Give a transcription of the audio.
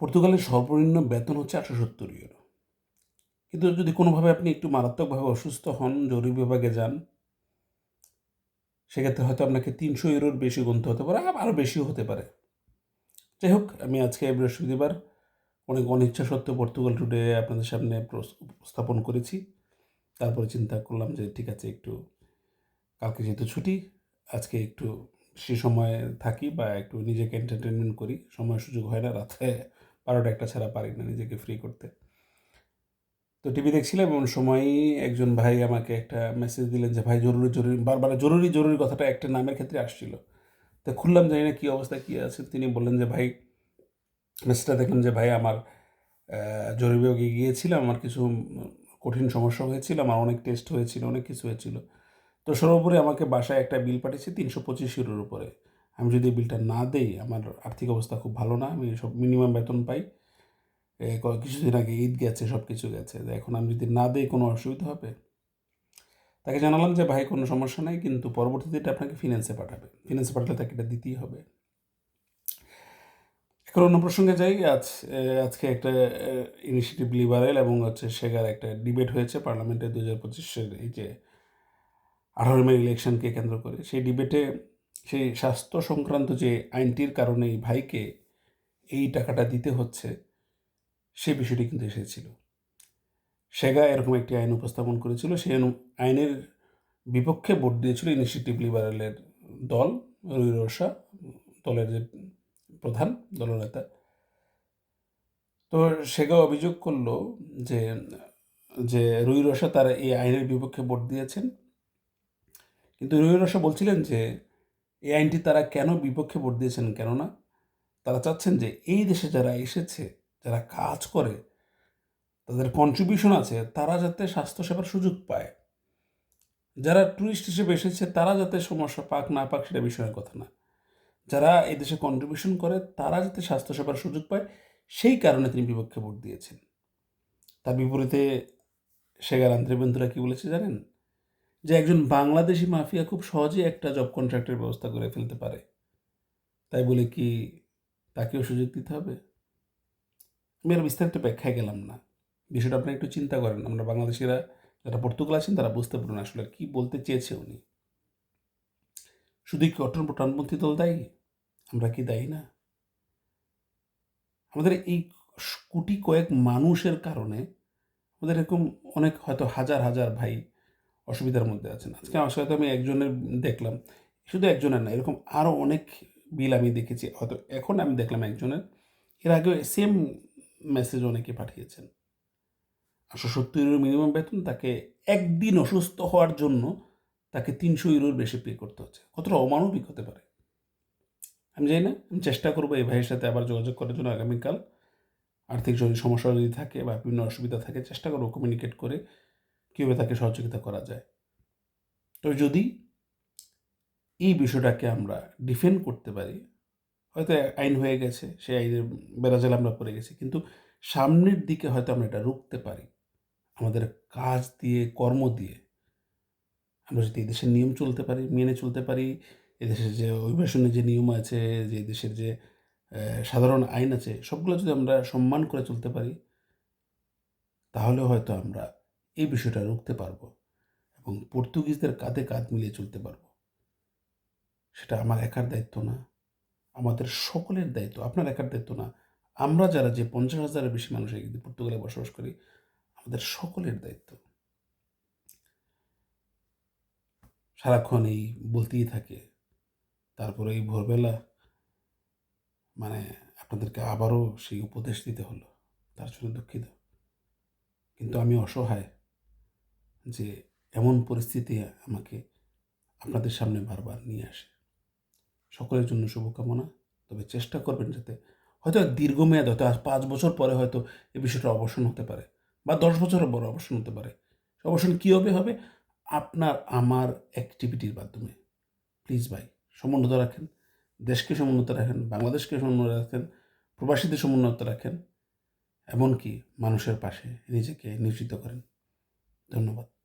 পর্তুগালের সর্বনিম্ন বেতন হচ্ছে আটশো সত্তর ইউরো কিন্তু যদি কোনোভাবে আপনি একটু মারাত্মকভাবে অসুস্থ হন, জরুরি বিভাগে যান, সেক্ষেত্রে হয়তো আপনাকে তিনশো ইউরোর বেশি গুনতে হতে পারে আরও বেশিও হতে পারে। যাই হোক, আমি আজকে বৃহস্পতিবার অনেক অনিচ্ছা সত্ত্বেও পর্তুগাল টুডে আপনাদের সামনে উপস্থাপন করেছি। তারপরে চিন্তা করলাম যে ঠিক আছে, একটু কালকে যেহেতু ছুটি, আজকে একটু সে সময় থাকি বা একটু নিজেকে এন্টারটেনমেন্ট করি। সময় সুযোগ হয় না, রাতে বারোটা একটা ছাড়া পারি না নিজেকে ফ্রি করতে। তো টিভি দেখছিলাম এমন সময়ই একজন ভাই আমাকে একটা মেসেজ দিলেন যে, ভাই, জরুরি জরুরি, বারবার জরুরি জরুরি কথাটা একটা নামের ক্ষেত্রে আসছিল। তো খুললাম, জানি না কী অবস্থা, কী আছে। তিনি বললেন যে, ভাই মেসেজটা দেখলাম যে, ভাই, আমার জরুরি বিভাগে গিয়েছিলাম, আমার কিছু কঠিন সমস্যা হয়েছিল, আমার অনেক টেস্ট হয়েছিল, অনেক কিছু হয়েছিল। তো সর্বোপরি আমাকে বাসায় একটা বিল পাঠিয়েছে তিনশো পঁচিশ ইউরোর উপরে। আমি যদি বিলটা না দেই, আমার আর্থিক অবস্থা খুব ভালো না, আমি সব মিনিমাম বেতন পাই। কিছুদিন আগে ঈদ গেছে সব কিছু গেছে এখন আমি যদি না দেই, কোনো অসুবিধা হবে? তাকে জানালাম যে, ভাই, কোনো সমস্যা নেই, কিন্তু পরবর্তীতে এটা আপনাকে ফিনান্সে পাঠাবে। ফিনান্সে পাঠালে তাকে এটা দিতেই হবে। এখন অন্য প্রসঙ্গে যাই, আজ আজকে একটা ইনিশিয়েটিভ লিবারেল এবং হচ্ছে সেগার একটা ডিবেট হয়েছে পার্লামেন্টে দু হাজার পঁচিশের এই যে আঠারো মে ইলেকশনকে কেন্দ্র করে। সেই ডিবেটে সেই স্বাস্থ্য সংক্রান্ত যে আইনটির কারণে ভাইকে এই টাকাটা দিতে হচ্ছে, সে বিষয়টি কিন্তু এসেছিল। সেগা এরকম একটি আইন উপস্থাপন করেছিল, সেই আইনের বিপক্ষে ভোট দিয়েছিল ইনিশিয়েটিভ লিবারেলের দল, রুই দলের যে প্রধান দলনেতা। তো সেগা অভিযোগ করল যে যে রুই রসা তার এই আইনের বিপক্ষে ভোট দিয়েছেন। কিন্তু রুই বলছিলেন যে এই আইনটি তারা কেন বিপক্ষে ভোট দিয়েছেন কেননা তারা চাচ্ছেন যে এই দেশে যারা এসেছে, যারা কাজ করে, তাদের কন্ট্রিবিউশন আছে, তারা যাতে স্বাস্থ্যসেবার সুযোগ পায়। যারা ট্যুরিস্ট হিসেবে এসেছে, তারা যাতে সমস্যা পাক না পাক সেটা বিষয়ের কথা না। যারা এই দেশে কন্ট্রিবিউশন করে, তারা যাতে স্বাস্থ্যসেবার সুযোগ পায়, সেই কারণে তিনি বিপক্ষে ভোট দিয়েছেন। তার বিপরীতে সেগার আন্দ্রে বন্ধুরা কী বলেছে জানেন? যে একজন বাংলাদেশি মাফিয়া খুব সহজেই একটা জব কন্ট্রাক্টের ব্যবস্থা করে ফেলতে পারে। তাই বলে কি তাকেও সুযোগ দিতে হবে? আমি আর বিস্তারিত ব্যাখ্যায় গেলাম না। বিষয়টা আপনি একটু চিন্তা করেন। আমরা বাংলাদেশিরা যারা পর্তুগাল আছেন, তারা বুঝতে পারবেন আসলে কি বলতে চেয়েছে উনি। শুধু কি অটল প্রাণপন্থী দল দায়ী? আমরা কি দায়ী না? আমাদের এই কোটি কয়েক মানুষের কারণে আমাদের এরকম অনেক হয়তো হাজার হাজার ভাই অসুবিধার মধ্যে আছেন। আজকে আমার সাথে আমি একজনের দেখলাম, শুধু একজনের না, এরকম আরও অনেক বিল আমি দেখেছি। হয়তো এখন আমি দেখলাম একজনের, এর আগেও সেম মেসেজ অনেকে পাঠিয়েছেন। আটশো সত্তর ইউরো মিনিমাম বেতন, তাকে একদিন অসুস্থ হওয়ার জন্য তাকে তিনশো ইউরোর বেশি পে করতে হচ্ছে। কতটা অমানবিক হতে পারে? আমি জানি না, আমি চেষ্টা করব এই ভাইয়ের সাথে আবার যোগাযোগ করার জন্য আগামীকাল। আর্থিক যদি সমস্যা যদি থাকে বা বিভিন্ন অসুবিধা থাকে, চেষ্টা করব কমিউনিকেট করে কীভাবে তাকে সহযোগিতা করা যায়? তো যদি এই বিষয়টাকে আমরা ডিফেন্ড করতে পারি, হয়তো আইন হয়ে গেছে, সেই আইনের বেড়াজাল আমরা পড়ে গেছি, কিন্তু সামনের দিকে হয়তো আমরা এটা রুখতে পারি। আমাদের কাজ দিয়ে, কর্ম দিয়ে আমরা যদি এদেশের নিয়ম চলতে পারি, মেনে চলতে পারি এদেশের যে অভিবাসনের যে নিয়ম আছে, যে দেশের যে সাধারণ আইন আছে, সবগুলো যদি আমরা সম্মান করে চলতে পারি তাহলে হয়তো আমরা এই বিষয়টা রুখতে পারব এবং পর্তুগিজদের কাঁধে কাঁধ মিলিয়ে চলতে পারব। সেটা আমার একার দায়িত্ব না, আমাদের সকলের দায়িত্ব, আপনার একার দায়িত্ব না। আমরা যারা যে পঞ্চাশ হাজারের বেশি মানুষ পর্তুগালে বসবাস করি, আমাদের সকলের দায়িত্ব। সারাক্ষণ এই বলতেই থাকে, তারপরে এই ভোরবেলা মানে আপনাদেরকে আবারও সেই উপদেশ দিতে হলো, তার জন্য দুঃখিত। কিন্তু আমি অসহায়। যে এমন পরিস্থিতি আমাকে আপনাদের সামনে বারবার নিয়ে আসে। সকলের জন্য শুভকামনা, তবে চেষ্টা করবেন যাতে হয়তো দীর্ঘমেয়াদ, হয়তো পাঁচ বছর পরে হয়তো এই বিষয়টা অবসান হতে পারে বা দশ বছরের পরে অবসান হতে পারে। অবসান কী হবে? হবে আপনার, আমার অ্যাক্টিভিটির মাধ্যমে। প্লিজ ভাই, সমুন্নত রাখেন, দেশকে সমুন্নত রাখেন, বাংলাদেশকে সমুন্নত রাখেন, প্রবাসীদের সমুন্নত রাখেন, এমনকি মানুষের পাশে নিজেকে নিয়োজিত করেন। ধন্যবাদ।